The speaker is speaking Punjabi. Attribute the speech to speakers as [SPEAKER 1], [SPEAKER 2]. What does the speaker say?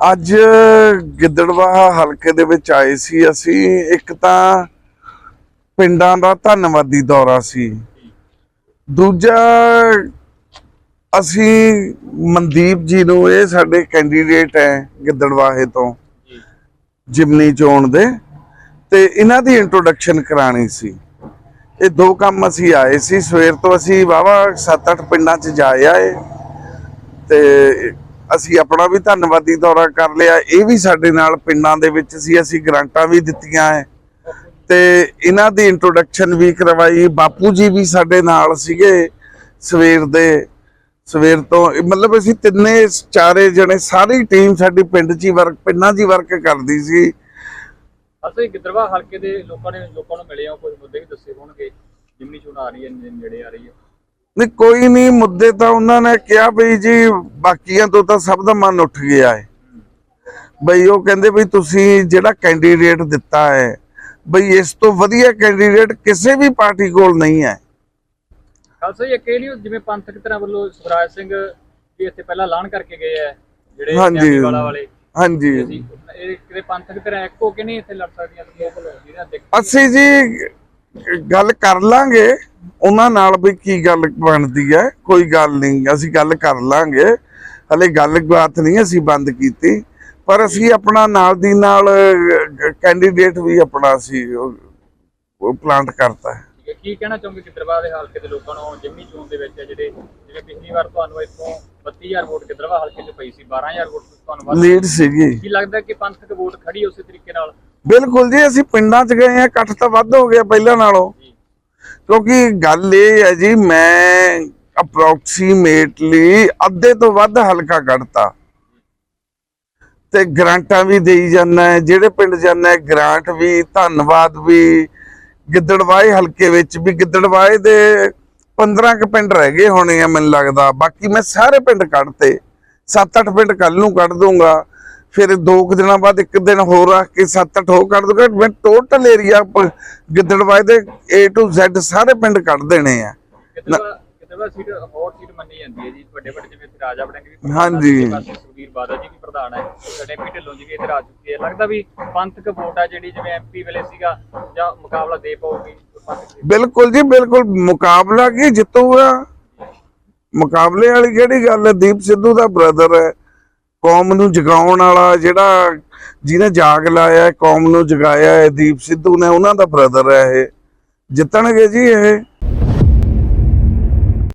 [SPEAKER 1] ਅੱਜ ਗਿੱਦੜਵਾਹਾ ਹਲਕੇ ਦੇ ਵਿੱਚ ਆਏ ਸੀ ਅਸੀਂ। ਇੱਕ ਤਾਂ ਪਿੰਡਾਂ ਦਾ ਧੰਨਵਾਦੀ ਦੌਰਾ ਸੀ। ਦੂਜਾ, ਅਸੀਂ ਮਨਦੀਪ ਜੀ ਨੂੰ ਇਹ ਸਾਡੇ ਕੈਂਡੀਡੇਟ ਹੈ ਗਿੱਦੜਵਾਹੇ ਤੋਂ, ਜਿਮਨੀ ਚੋਣ ਦੇ। ਤੇ ਇਹਨਾਂ ਦੀ ਇੰਟਰੋਡਕਸ਼ਨ ਕਰਾਣੀ ਸੀ। ਇਹ ਦੋ ਕੰਮ ਅਸੀਂ ਆਏ ਸੀ। ਸਵੇਰ ਤੋਂ ਅਸੀਂ ਵਾਵਾ 7-8 ਪਿੰਡਾਂ 'ਚ ਜਾਏ ਆਏ। ਤੇ ਅਸੀਂ ਆਪਣਾ ਵੀ ਧੰਨਵਾਦੀ ਦੌਰਾ ਕਰ ਲਿਆ। ਇਹ ਵੀ ਸਾਡੇ ਨਾਲ ਪਿੰਡਾਂ ਦੇ ਵਿੱਚ ਸੀ, ਅਸੀਂ ਗ੍ਰਾਂਟਾਂ ਵੀ ਦਿੱਤੀਆਂ ਹੈ ਤੇ ਇਹਨਾਂ ਦੀ ਇੰਟਰੋਡਕਸ਼ਨ ਵੀ ਕਰਵਾਈ। ਬਾਪੂ ਜੀ ਵੀ ਸਾਡੇ ਨਾਲ ਸੀਗੇ ਸਵੇਰ ਦੇ। ਸਵੇਰ ਤੋਂ, ਮਤਲਬ ਅਸੀਂ ਤਿੰਨੇ ਚਾਰੇ ਜਣੇ, ਸਾਰੀ ਟੀਮ ਸਾਡੀ ਪਿੰਡ 'ਚ ਹੀ ਵਰਕ, ਪਿੰਡਾਂ 'ਚ ਹੀ ਵਰਕ ਕਰਦੀ ਸੀ।
[SPEAKER 2] ਅਸੀਂ ਗਿੱਦੜਵਾ ਹਲਕੇ ਦੇ ਲੋਕਾਂ ਨੇ, ਲੋਕਾਂ ਨੂੰ ਮਿਲੇ ਆ ਕੁਝ ਮੁੱਦੇ ਵੀ ਦੱਸੇ ਹੋਣਗੇ? ਜਿੰਨੀ ਚੋਣ ਆ ਰਹੀ ਹੈ ਨੇੜੇ ਆ ਰਹੀ ਹੈ।
[SPEAKER 1] ਨਹੀਂ ਕੋਈ ਨਹੀਂ ਮੁੱਦੇ ਤਾਂ ਉਹਨਾਂ ਨੇ ਕਿਹਾ ਬਈ ਜੀ ਬਾਕੀਆਂ ਤੋਂ ਤਾਂ ਸਭ ਦਾ ਮਨ ਉੱਠ ਗਿਆ ਹੈ। ਬਈ ਉਹ ਕਹਿੰਦੇ ਬਈ ਤੁਸੀਂ ਜਿਹੜਾ ਕੈਂਡੀਡੇਟ ਦਿੱਤਾ ਹੈ ਬਈ ਇਸ ਤੋਂ ਵਧੀਆ ਕੈਂਡੀਡੇਟ ਕਿਸੇ ਵੀ ਪਾਰਟੀ ਕੋਲ ਨਹੀਂ ਹੈ।
[SPEAKER 2] ਖਾਲਸਾ ਜੀ ਜਿਵੇਂ ਪੰਥਕ ਤਰ੍ਹਾਂ ਵੱਲੋਂ ਸੁਖਰਾਜ ਸਿੰਘ ਵੀ ਇੱਥੇ ਪਹਿਲਾਂ ਐਲਾਨ ਕਰਕੇ ਗਏ ਆ ਜਿਹੜੇ
[SPEAKER 1] ਹਾਂਜੀ।
[SPEAKER 2] ਵਾਲਾ ਵਾਲੇ।
[SPEAKER 1] ਹਾਂਜੀ।
[SPEAKER 2] ਇਹ ਕਿਤੇ ਪੰਥਕ ਤਰ੍ਹਾਂ ਇੱਕੋ ਕਿ ਨਹੀਂ ਇੱਥੇ ਲੜ ਸਕਦੀਆਂ
[SPEAKER 1] ਅਸੀਂ ਜੀ ਗੱਲ ਕਰ ਲਾਂਗੇ ਉਹਨਾਂ ਨਾਲ ਵੀ ਕੀ ਗੱਲ ਬਣਦੀ ਹੈ? ਕੋਈ ਗੱਲ ਨਹੀਂ ਅਸੀਂ ਗੱਲ ਕਰ ਲਾਂਗੇ। ਹਲੇ ਗੱਲ ਬਾਤ ਨਹੀਂ ਅਸੀਂ ਬੰਦ ਕੀਤੀ ਪਰ ਅਸੀਂ ਆਪਣਾ ਨਾਲ ਦੀ ਨਾਲ ਕੈਂਡੀਡੇਟ ਵੀ ਆਪਣਾ ਸੀ ਪਲਾਂਟ ਕਰਤਾ
[SPEAKER 2] ਕੀ ਕਹਿਣਾ ਚਾਹੋਗੇ ਗਿੱਦੜਵਾ ਦੇ ਹਲਕੇ ਦੇ ਲੋਕਾਂ ਨੂੰ? ਜਿਮਨੀ ਚੋਣ ਦੇ ਵਿੱਚ ਜਿਹੜੇ ਜਿਵੇਂ ਪਿਛਲੀ ਵਾਰ ਤੁਹਾਨੂੰ ਇੱਥੋਂ 32000 ਵੋਟ ਗਿੱਦੜਵਾ ਹਲਕੇ 'ਚ ਪਈ ਸੀ 12000 ਵੋਟ ਤੁਹਾਨੂੰ ਵੱਧ
[SPEAKER 1] ਲੀਡ ਸੀਗੀ।
[SPEAKER 2] ਕੀ ਲੱਗਦਾ ਕਿ ਪੰਥਕ ਵੋਟ ਖੜੀ ਉਸੇ ਤਰੀਕੇ ਨਾਲ?
[SPEAKER 1] ਬਿਲਕੁਲ ਜੀ ਅਸੀਂ ਪਿੰਡਾਂ 'ਚ ਗਏ ਆ ਇਕੱਠ ਤਾਂ ਵੱਧ ਹੋ ਗਿਆ ਪਹਿਲਾਂ ਨਾਲੋਂ। ਕਿਉਂਕਿ ਗੱਲ ਇਹ ਹੈ ਜੀ, ਮੈਂ ਅਪਰੋਕਸੀਮੇਟਲੀ ਅੱਧੇ ਤੋਂ ਵੱਧ ਹਲਕਾ ਕੱਢਤਾ। ਤੇ ਗ੍ਰਾਂਟਾਂ ਵੀ ਦੇਈ ਜਾਂਦਾ ਹੈ, ਜਿਹੜੇ ਪਿੰਡ ਜਾਂਦਾ ਹੈ, ਗ੍ਰਾਂਟ ਵੀ, ਧੰਨਵਾਦ ਵੀ, ਗਿੱਦੜਵਾਏ ਹਲਕੇ ਵਿੱਚ ਵੀ, ਗਿੱਦੜਵਾਏ ਦੇ 15 ਕੁ ਪਿੰਡ ਰਹਿ ਗਏ ਹੋਣੇ ਆ ਮੈਨੂੰ ਲੱਗਦਾ। ਬਾਕੀ ਮੈਂ ਸਾਰੇ ਪਿੰਡ ਕੱਢਤੇ। 7-8 ਪਿੰਡ ਕੱਲ ਨੂੰ ਕੱਢ ਦੂੰਗਾ। ਫਿਰ ਦੋ ਕੁ ਦਿਨਾਂ ਬਾਅਦ ਇੱਕ ਦਿਨ ਹੋਰ ਰੱਖ ਕੇ 7-8 ਹੋਰ ਕੱਢ ਦੂੰਗਾ। ਮੈਂ ਟੋਟਲ ਏਰੀਆ ਗਿੱਦੜਵਾਏ ਦੇ A to Z ਸਾਰੇ ਪਿੰਡ ਕੱਢ ਦੇਣੇ ਆ।
[SPEAKER 2] Gidderbaha Gidderbaha seat hot seat ਮੰਨੀ ਜਾਂਦੀ ਹੈ ਜੀ। ਵੱਡੇ ਵੱਡੇ ਜਿਵੇਂ ਇੱਥੇ ਰਾਜਾ ਵੜਿੰਗ ਵੀ ਪ੍ਰਧਾਨ
[SPEAKER 1] ਹਾਂਜੀ।
[SPEAKER 2] ਆ, ਦੂਜੇ ਪਾਸੇ ਸੁਖਬੀਰ ਬਾਦਲ ਜੀ ਵੀ ਪ੍ਰਧਾਨ ਹੈ ਸਾਡੇ ਪੀ ਢਿੱਲੋਂ ਜੀ ਵੀ ਇੱਧਰ ਆ ਚੁੱਕੇ ਹੈ ਲੱਗਦਾ ਵੀ ਪੰਥਕ ਵੋਟ ਆ ਜਿਹੜੀ ਜਿਵੇਂ ਐਮਪੀ ਵੇਲੇ ਸੀਗਾ ਜਾਂ ਮੁਕਾਬਲਾ ਦੇ ਪਾਉਗੀ। ਪੰਥਕ ਦੀ?
[SPEAKER 1] ਬਿਲਕੁਲ ਜੀ ਬਿਲਕੁਲ ਮੁਕਾਬਲਾ ਕੀ ਜਿੱਤੂਗਾ? ਮੁਕਾਬਲੇ ਵਾਲੀ ਕਿਹੜੀ ਗੱਲ ਹੈ? ਦੀਪ ਸਿੱਧੂ ਦਾ ਬ੍ਰਦਰ ਹੈ। ਕੌਮ ਨੂੰ ਜਗਾਉਣ ਵਾਲਾ ਜਿਹੜਾ ਜਿਹਨੇ ਜਾਗ ਲਾਇਆ, ਕੌਮ ਨੂੰ ਜਗਾਇਆ ਹੈ, ਦੀਪ ਸਿੱਧੂ ਨੇ ਉਹਨਾਂ ਦਾ ਬ੍ਰਦਰ ਹੈ ਇਹ। ਜਿੱਤਣਗੇ ਜੀ ਇਹ।